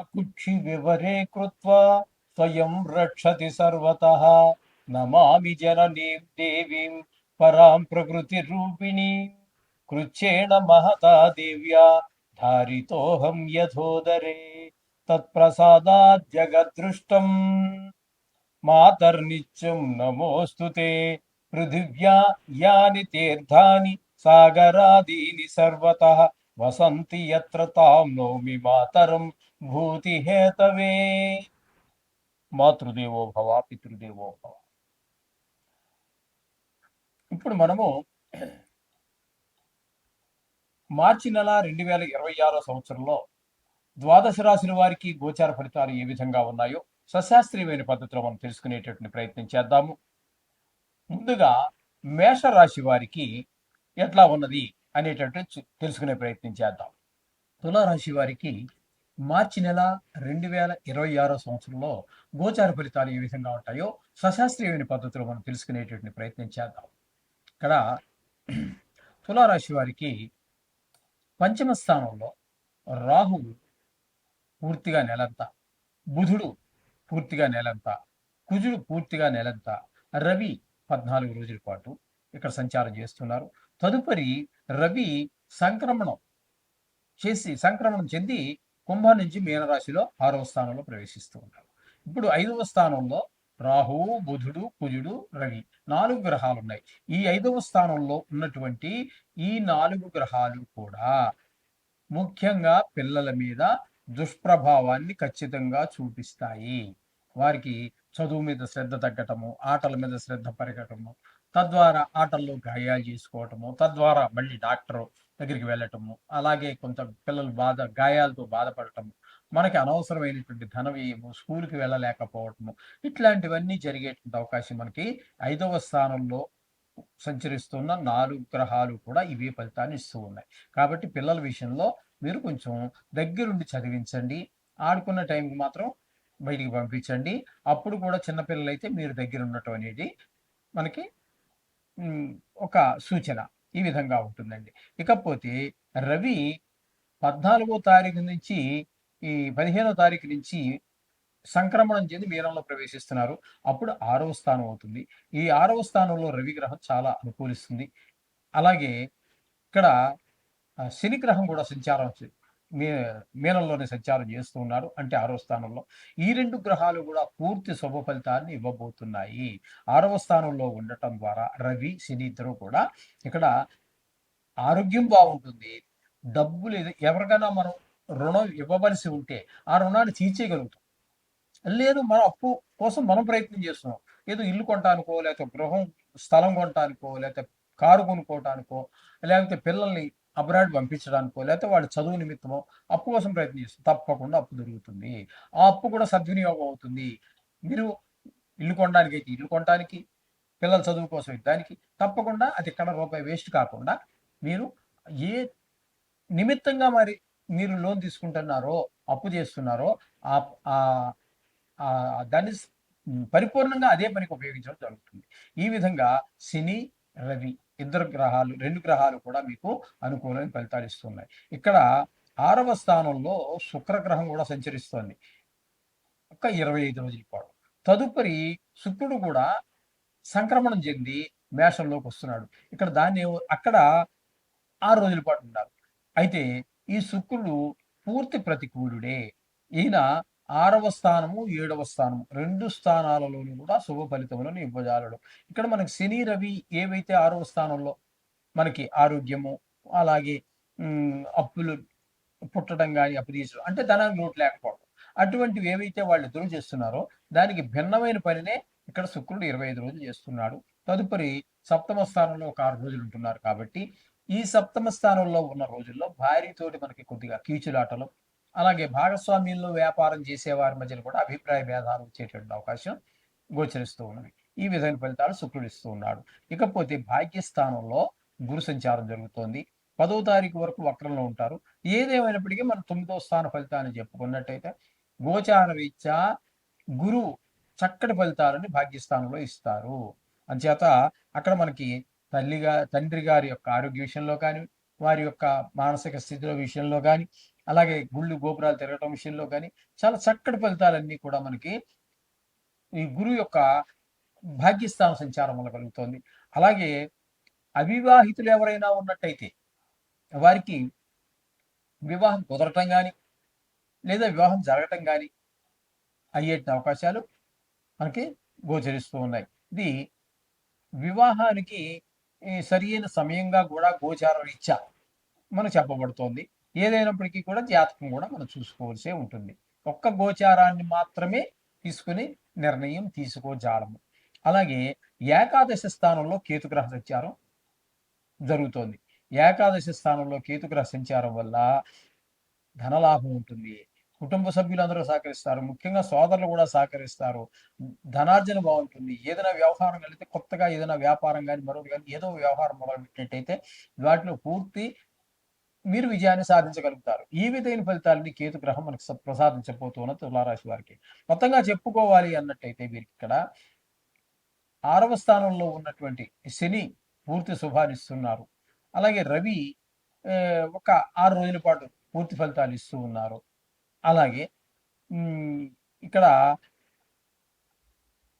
ఆకుక్షి వివరే కృత్వా స్వయం రక్షతి సర్వతః నమామి జననీం దేవీం పరాం ప్రకృతి రూపిణీ కృచ్చేణ మహతా దివ్యా ధారితోహం యథోదరే తత్ప్రసాదాత్ జగద్దృష్టం మాతర్నిత్యం నమోస్తు తే పృథివ్యా యాని తీర్థాని సాగరాదీని సర్వతః వసంతి యత్ర తాం నోమి మాతరం భూతి హేతవే మాతృదేవో భవ పితృదేవో భవ ఇప్పుడు మనము మార్చి నెల రెండు వేల ఇరవై ఆరో సంవత్సరంలో ద్వాదశ రాశుల వారికి గోచార ఫలితాలు ఏ విధంగా ఉన్నాయో సశాస్త్రీయమైన పద్ధతిలో మనం తెలుసుకునేటటువంటి ప్రయత్నం చేద్దాము. ముందుగా మేష రాశి వారికి ఎట్లా ఉన్నది అనేటట్టు తెలుసుకునే ప్రయత్నం చేద్దాం. తులారాశి వారికి మార్చి నెల రెండు వేల ఇరవై ఆరో సంవత్సరంలో గోచార ఫలితాలు ఏ విధంగా ఉంటాయో సశాస్త్రీయమైన పద్ధతిలో మనం తెలుసుకునేటువంటి ప్రయత్నం చేద్దాం. ఇక్కడ తులారాశి వారికి పంచమ స్థానంలో రాహువు పూర్తిగా నెలంతా బుధుడు పూర్తిగా నెలంతా కుజుడు పూర్తిగా నెలంతా రవి పద్నాలుగు రోజుల పాటు ఇక్కడ సంచారం చేస్తున్నారు. తదుపరి రవి సంక్రమణం చేసి సంక్రమణం చెంది కుంభం నుంచి మీనరాశిలో ఆరవ స్థానంలో ప్రవేశిస్తూ ఉన్నారు ఇప్పుడు ఐదవ స్థానంలో రాహువు బుధుడు కుజుడు రవి నాలుగు గ్రహాలు ఉన్నాయి. ఈ ఐదవ స్థానంలో ఉన్నటువంటి ఈ నాలుగు గ్రహాలు కూడా ముఖ్యంగా పిల్లల మీద దుష్ప్రభావాన్ని ఖచ్చితంగా చూపిస్తాయి. వారికి చదువు మీద శ్రద్ధ తగ్గటము ఆటల మీద శ్రద్ధ పెరగటము తద్వారా ఆటల్లో గాయాలు చేసుకోవటము తద్వారా మళ్ళీ డాక్టర్ దగ్గరికి వెళ్ళటము అలాగే కొంత పిల్లలు బాధ గాయాలతో బాధపడటము మనకి అనవసరమైనటువంటి ధన వ్యయము స్కూల్కి వెళ్ళలేకపోవటము ఇట్లాంటివన్నీ జరిగేటువంటి అవకాశం మనకి ఐదవ స్థానంలో సంచరిస్తున్న నాలుగు గ్రహాలు కూడా ఇవే ఫలితాన్ని ఇస్తూ ఉన్నాయి. కాబట్టి పిల్లల విషయంలో మీరు కొంచెం దగ్గరుండి చదివించండి ఆడుకున్న టైంకి మాత్రం బయటికి పంపించండి అప్పుడు కూడా చిన్నపిల్లలైతే మీరు దగ్గర ఉండటం అనేది మనకి ఒక సూచన. ఈ విధంగా ఉంటుందండి. ఇకపోతే రవి పద్నాలుగో తారీఖు నుంచి ఈ పదిహేనో తారీఖు నుంచి సంక్రమణం చెంది మీనంలో ప్రవేశిస్తున్నారు. అప్పుడు ఆరవ స్థానం అవుతుంది. ఈ ఆరవ స్థానంలో రవి గ్రహం చాలా అనుకూలిస్తుంది. అలాగే ఇక్కడ శని గ్రహం కూడా సంచారం మీ మీనంలోనే సంచారం చేస్తూ ఉన్నారు అంటే ఆరవ స్థానంలో. ఈ రెండు గ్రహాలు కూడా పూర్తి శుభ ఫలితాన్ని ఇవ్వబోతున్నాయి. ఆరవ స్థానంలో ఉండటం ద్వారా రవి శని ఇద్దరు కూడా ఇక్కడ ఆరోగ్యం బాగుంటుంది. డబ్బులు ఏది- ఎవరికైనా మనం రుణం ఇవ్వవలసి ఉంటే ఆ రుణాన్ని తీర్చేయగలుగుతాం. లేదు మనం అప్పు కోసం మనం ప్రయత్నం చేస్తున్నాం. ఏదో ఇల్లు కొనటానికో లేకపోతే గృహం స్థలం కొనటానికో లేకపోతే కారు కొనుక్కోవటానికో లేకపోతే పిల్లల్ని అబ్రాడ్ పంపించడానికో లేకపోతే వాడు చదువు నిమిత్తమో అప్పు కోసం ప్రయత్నం తప్పకుండా అప్పు దొరుకుతుంది. ఆ అప్పు కూడా సద్వినియోగం అవుతుంది. మీరు ఇల్లు కొనడానికి అయితే ఇల్లు కొనడానికి పిల్లల చదువు కోసం దానికి తప్పకుండా అది ఎక్కడ రూపాయి వేస్ట్ కాకుండా మీరు ఏ నిమిత్తంగా మరి మీరు లోన్ తీసుకుంటున్నారో అప్పు చేస్తున్నారో ఆ దాన్ని పరిపూర్ణంగా అదే పనికి ఉపయోగించడం జరుగుతుంది. ఈ విధంగా శని రవి ఇద్దరు గ్రహాలు రెండు గ్రహాలు కూడా మీకు అనుకూలమైన ఫలితాలు ఇస్తున్నాయి. ఇక్కడ ఆరవ స్థానంలో శుక్ర గ్రహం కూడా సంచరిస్తోంది. ఒక ఇరవై ఐదు రోజుల పాటు. తదుపరి శుక్రుడు కూడా సంక్రమణం చెంది మేషంలోకి వస్తున్నాడు. ఇక్కడ దాన్ని అక్కడ ఆరు రోజుల పాటు ఉన్నారు అయితే ఈ శుక్రుడు పూర్తి ప్రతికూలుడే. ఈయన ఆరవ స్థానము ఏడవ స్థానము. రెండు స్థానాలలోని కూడా శుభ ఫలితములను ఇవ్వజాలడు. ఇక్కడ మనకి శని రవి ఏవైతే ఆరవ స్థానంలో మనకి ఆరోగ్యము అలాగే అప్పులు పుట్టడం కానీ అప్పు తీసడం అంటే ధనానికి లోటు లేకపోవడం. అటువంటివి ఏవైతే వాళ్ళు ఎదురు చేస్తున్నారో దానికి భిన్నమైన పనినే ఇక్కడ శుక్రుడు ఇరవై ఐదు రోజులు చేస్తున్నాడు. తదుపరి సప్తమ స్థానంలో ఒక ఆరు రోజులు ఉంటున్నారు కాబట్టి ఈ సప్తమ స్థానంలో ఉన్న రోజుల్లో భార్యతోటి మనకి కొద్దిగా కీచులాటలు అలాగే భాగస్వామ్యంలో వ్యాపారం చేసే వారి మధ్యన కూడా అభిప్రాయ భేదాలు వచ్చేటువంటి అవకాశం గోచరిస్తూ ఉన్నది. ఈ విధమైన ఫలితాలు శుక్రుడు ఇస్తూ ఉన్నాడు. ఇకపోతే భాగ్యస్థానంలో గురు సంచారం జరుగుతోంది. పదో తారీఖు వరకు వక్రంలో ఉంటారు. ఏదేమైనప్పటికీ మనం తొమ్మిదో స్థాన ఫలితాన్ని చెప్పుకున్నట్టయితే గోచార రీత్యా గురువు చక్కటి ఫలితాలని భాగ్యస్థానంలో ఇస్తారు. అంచేత అక్కడ మనకి తల్లిగా తండ్రి గారి యొక్క ఆరోగ్య విషయంలో కానీ వారి యొక్క మానసిక స్థితిలో విషయంలో కానీ అలాగే గుళ్ళు గోపురాలు తిరగటం విషయంలో కానీ చాలా చక్కటి ఫలితాలన్నీ కూడా మనకి ఈ గురువు యొక్క భాగ్యస్థాన సంచారం వల్ల కలుగుతోంది. అలాగే అవివాహితులు ఎవరైనా ఉన్నట్టయితే వారికి వివాహం కుదరటం కానీ లేదా వివాహం జరగటం కానీ అయ్యే అవకాశాలు మనకి గోచరిస్తూ ఉన్నాయి. ఇది వివాహానికి సరియైన సమయంగా కూడా గోచార రీత్యా మనకు చెప్పబడుతోంది. ఏదైనప్పటికీ కూడా జాతకం కూడా మనం చూసుకోవాల్సే ఉంటుంది. ఒక్క గోచారాన్ని మాత్రమే తీసుకుని నిర్ణయం తీసుకోజాలము అలాగే ఏకాదశి స్థానంలో కేతుగ్రహ సంచారం జరుగుతోంది. ఏకాదశి స్థానంలో కేతుగ్రహ సంచారం వల్ల ధనలాభం ఉంటుంది. కుటుంబ సభ్యులందరూ సహకరిస్తారు. ముఖ్యంగా సోదరులు కూడా సహకరిస్తారు. ధనార్జన బాగుంటుంది. ఏదైనా వ్యవహారం కలిగితే కొత్తగా ఏదైనా వ్యాపారం కానీ మరొకటి కానీ ఏదో వ్యవహారం మొదలుపెట్టినట్టయితే వాటిలో పూర్తి మీరు విజయాన్ని సాధించగలుగుతారు. ఈ విధమైన ఫలితాలని కేతు గ్రహం మనకు ప్రసాదించబోతున్న తులారాశి వారికి. మొత్తంగా చెప్పుకోవాలి అన్నట్టయితే వీరికి ఇక్కడ ఆరవ స్థానంలో ఉన్నటువంటి శని పూర్తి శుభాన్నిస్తున్నారు అలాగే రవి ఒక ఆరు రోజుల పాటు పూర్తి ఫలితాలు ఇస్తూ ఉన్నారు. అలాగే ఇక్కడ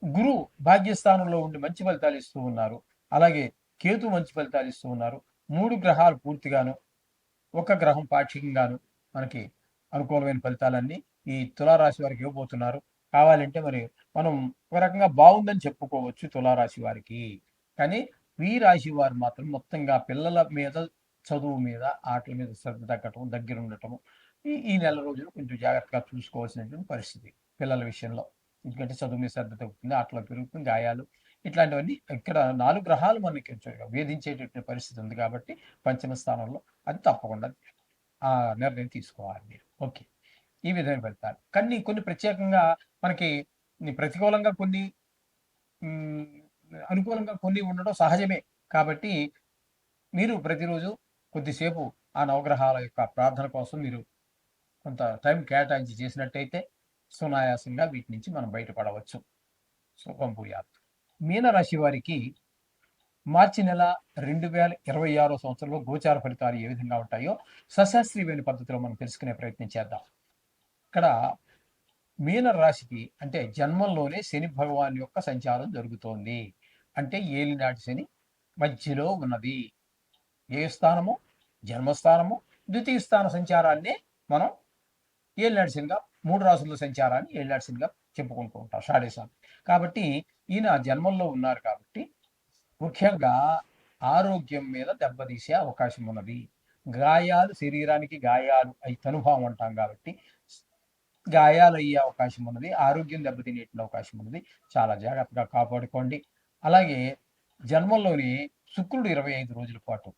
గురు భాగ్యస్థానంలో ఉండి మంచి ఫలితాలు ఇస్తూ ఉన్నారు. అలాగే కేతు మంచి ఫలితాలు ఇస్తూ ఉన్నారు. మూడు గ్రహాలు పూర్తిగాను ఒక గ్రహం పాక్షికంగాను మనకి అనుకూలమైన ఫలితాలన్నీ ఈ తులారాశి వారికి ఇవ్వబోతున్నారు. కావాలంటే మరి మనం ఒక రకంగా బాగుందని చెప్పుకోవచ్చు తులారాశి వారికి. కానీ ఈ రాశి వారు మాత్రం మొత్తంగా పిల్లల మీద చదువు మీద ఆటల మీద శ్రద్ధ తగ్గటం దగ్గర ఉండటము ఈ ఈ నెల రోజులు కొంచెం జాగ్రత్తగా చూసుకోవాల్సినటువంటి పరిస్థితి పిల్లల విషయంలో. ఎందుకంటే చదువు మీద శ్రద్ధ తగ్గుతుంది ఆటలో పెరుగుతుంది గాయాలు ఇట్లాంటివన్నీ ఇక్కడ నాలుగు గ్రహాలు మనకి వేధించేటటువంటి పరిస్థితి ఉంది కాబట్టి పంచమ స్థానంలో అది తప్పకుండా ఆ నిర్ణయం తీసుకోవాలి మీరు. ఓకే. ఈ విధంగా ఫలితాలు కానీ కొన్ని ప్రత్యేకంగా మనకి ప్రతికూలంగా కొన్ని అనుకూలంగా కొన్ని ఉండడం సహజమే కాబట్టి మీరు ప్రతిరోజు కొద్దిసేపు ఆ నవగ్రహాల యొక్క ప్రార్థన కోసం మీరు కొంత టైం కేటాయించి చేసినట్టయితే సునాయాసంగా వీటి నుంచి మనం బయటపడవచ్చు. శుభం భూయాత్. మీనరాశి వారికి మార్చి నెల రెండు వేల ఇరవై ఆరో సంవత్సరంలో గోచార ఫలితాలు ఏ విధంగా ఉంటాయో సశాస్త్రీయమైన పద్ధతిలో మనం తెలుసుకునే ప్రయత్నం చేద్దాం. ఇక్కడ మీన రాశికి అంటే జన్మంలోనే శని భగవాన్ యొక్క సంచారం జరుగుతోంది. అంటే ఏలినాటి శని మధ్యలో ఉన్నది. ఏ స్థానము? జన్మస్థానము. ద్వితీయ స్థాన సంచారాన్ని మనం ఏలినాటి శనిగా మూడు రాసుల సంచారాన్ని ఏలినాటి శనిగా చెప్పుకుంటూ ఉంటాం. షాడేశాన్ని కాబట్టి ఈయన జన్మంలో ఉన్నారు కాబట్టి ముఖ్యంగా ఆరోగ్యం మీద దెబ్బతీసే అవకాశం ఉన్నది. గాయాలు శరీరానికి గాయాలు అయి తనుభావం అంటాం కాబట్టి గాయాలు అయ్యే అవకాశం ఉన్నది. ఆరోగ్యం దెబ్బతినే అవకాశం ఉన్నది. చాలా జాగ్రత్తగా కాపాడుకోండి. అలాగే జన్మంలోని శుక్రుడు ఇరవై ఐదు రోజుల పాటు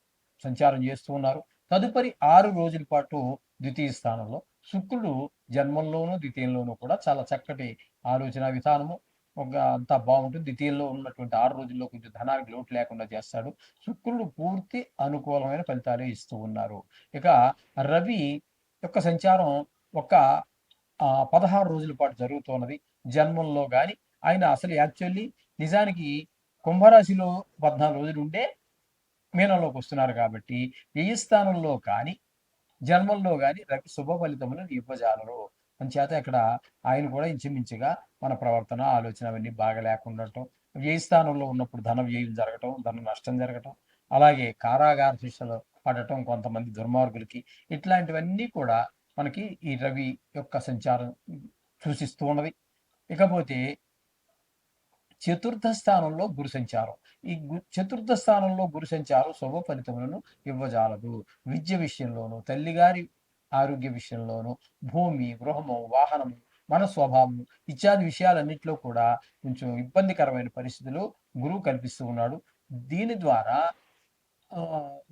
సంచారం చేస్తూ ఉన్నారు. తదుపరి ఆరు రోజుల పాటు ద్వితీయ స్థానంలో శుక్రుడు జన్మంలోనూ ద్వితీయంలోనూ కూడా చాలా చక్కటి ఆలోచన విధానము. ఒక అంతా బాగుంటుంది. ద్వితీయంలో ఉన్నటువంటి ఆరు రోజుల్లో కొంచెం ధనానికి లోటు లేకుండా చేస్తాడు. శుక్రుడు పూర్తి అనుకూలమైన ఫలితాలే ఇస్తూ ఉన్నారు. ఇక రవి యొక్క సంచారం ఒక పదహారు రోజుల పాటు జరుగుతున్నది. జన్మంలో కానీ ఆయన అసలు యాక్చువల్లీ నిజానికి కుంభరాశిలో పద్నాలుగు రోజులు ఉండే మీనంలోకి వస్తున్నారు కాబట్టి ఏ స్థానంలో కానీ జన్మంలో కానీ రవి శుభ ఫలితములను ఇవ్వజాలరు. అంచేత ఇక్కడ ఆయన కూడా ఇంచుమించుగా మన ప్రవర్తన ఆలోచన అవన్నీ బాగా లేకుండా ఉండటం వ్యయ స్థానంలో ఉన్నప్పుడు ధన వ్యయం జరగటం ధన నష్టం జరగటం అలాగే కారాగార శిక్షలు పడటం కొంతమంది దుర్మార్గులకి ఇట్లాంటివన్నీ కూడా మనకి ఈ రవి యొక్క సంచారం సూచిస్తూ ఉన్నది. ఇకపోతే చతుర్థ స్థానంలో గురు సంచారం. ఈ గు- చతుర్థ స్థానంలో గురు సంచారం శుభ ఫలితములను ఇవ్వజాలదు. విద్య విషయంలోనూ తల్లిగారి ఆరోగ్య విషయంలోను భూమి గృహము వాహనము మన స్వభావం ఇత్యాది విషయాలన్నింటిలో కూడా కొంచెం ఇబ్బందికరమైన పరిస్థితులు గురువు కల్పిస్తూ ఉన్నాడు. దీని ద్వారా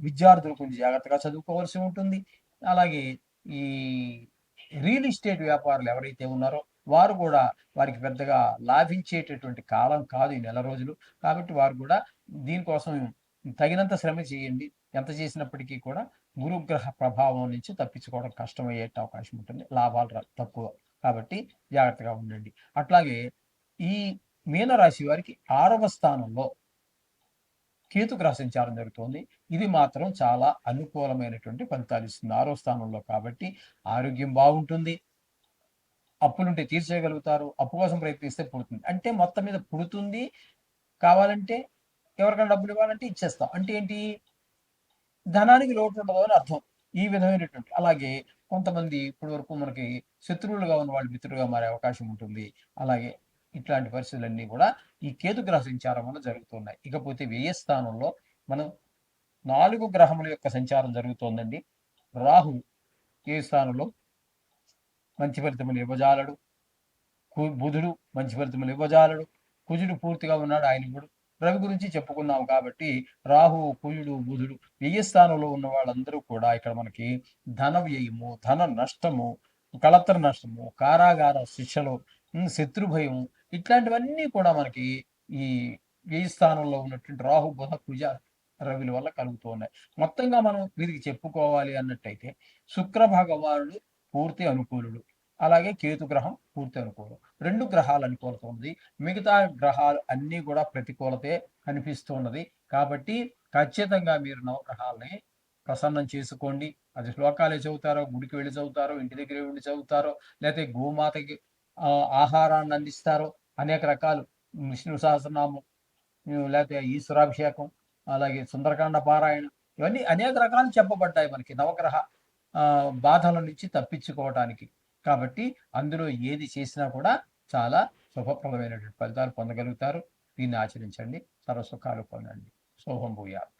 విద్యార్థులు కొంచెం జాగ్రత్తగా చదువుకోవాల్సి ఉంటుంది. అలాగే ఈ రియల్ ఎస్టేట్ వ్యాపారులు ఎవరైతే ఉన్నారో వారు కూడా వారికి పెద్దగా లాభించేటటువంటి కాలం కాదు ఈ నెల రోజులు. కాబట్టి వారు కూడా దీనికోసం తగినంత శ్రమ చేయండి. ఎంత చేసినప్పటికీ కూడా గురుగ్రహ ప్రభావం నుంచి తప్పించుకోవడం కష్టమయ్యే అవకాశం ఉంటుంది. లాభాలు తక్కువ. కాబట్టి జాగ్రత్తగా ఉండండి. అట్లాగే ఈ మీనరాశి వారికి ఆరవ స్థానంలో కేతు గ్రహ సంచారం జరుగుతోంది. ఇది మాత్రం చాలా అనుకూలమైనటువంటి ఫలితాలు ఇస్తుంది. ఆరో స్థానంలో కాబట్టి ఆరోగ్యం బాగుంటుంది. అప్పులుంటే తీర్చేయగలుగుతారు. అప్పు కోసం ప్రయత్నిస్తే పుడుతుంది. అంటే మొత్తం మీద పుడుతుంది. కావాలంటే ఎవరికైనా డబ్బులు ఇవ్వాలంటే ఇచ్చేస్తాం. అంటే ఏంటి? ధనానికి లోటు ఉండదు అని అర్థం. ఈ విధమైనటువంటి అలాగే కొంతమంది ఇప్పటి వరకు మనకి శత్రువులుగా ఉన్న వాళ్ళు మిత్రులుగా మారే అవకాశం ఉంటుంది. అలాగే ఇట్లాంటి పరిస్థితులన్నీ కూడా ఈ కేతు గ్రహ సంచారం వల్ల జరుగుతున్నాయి. ఇకపోతే వ్యయ స్థానంలో మనం నాలుగు గ్రహముల యొక్క సంచారం జరుగుతోందండి. రాహు ఏ స్థానంలో మంచి ఫలితములు ఇవ్వజాలడు. కు- బుధుడు మంచి ఫలితములు ఇవ్వజాలడు. కుజుడు పూర్తిగా ఉన్నాడు ఆయన కూడా రవి గురించి చెప్పుకున్నాం కాబట్టి రాహు కుయుడు బుధుడు వ్యయ స్థానంలో ఉన్న వాళ్ళందరూ కూడా ఇక్కడ మనకి ధన వ్యయము ధన నష్టము కళత్ర నష్టము కారాగార శిక్షలు శత్రుభయం శత్రు ఇట్లాంటివన్నీ కూడా మనకి ఈ వ్యయ స్థానంలో ఉన్నటువంటి రాహు బుధ కుజ రవిల వల్ల కలుగుతూ ఉన్నాయి. మొత్తంగా మనం వీరికి చెప్పుకోవాలి అన్నట్టయితే శుక్ర భగవానుడు పూర్తి అనుకూలుడు. అలాగే కేతు గ్రహం పూర్తి అనుకూలం. రెండు గ్రహాలు అనుకూలత ఉంది మిగతా గ్రహాలు అన్నీ కూడా ప్రతికూలతే కనిపిస్తున్నది కాబట్టి ఖచ్చితంగా మీరు నవగ్రహాలని ప్రసన్నం చేసుకోండి. అది శ్లోకాలే చదువుతారో గుడికి వెళ్ళి చదువుతారో ఇంటి దగ్గర ఉండి చదువుతారో లేకపోతే గోమాతకి ఆహారాన్ని అందిస్తారో అనేక రకాలు. విష్ణు సహస్రనామం లేకపోతే ఈశ్వరాభిషేకం అలాగే సుందరకాండ పారాయణ ఇవన్నీ అనేక రకాలు చెప్పబడ్డాయి మనకి నవగ్రహ బాధల నుంచి తప్పించుకోవటానికి. కాబట్టి అందులో ఏది చేసినా కూడా చాలా శుభప్రదమైనటువంటి ఫలితాలు పొందగలుగుతారు. దీన్ని ఆచరించండి. సర్వసుఖాలు పొందండి. శోభం భూయాలు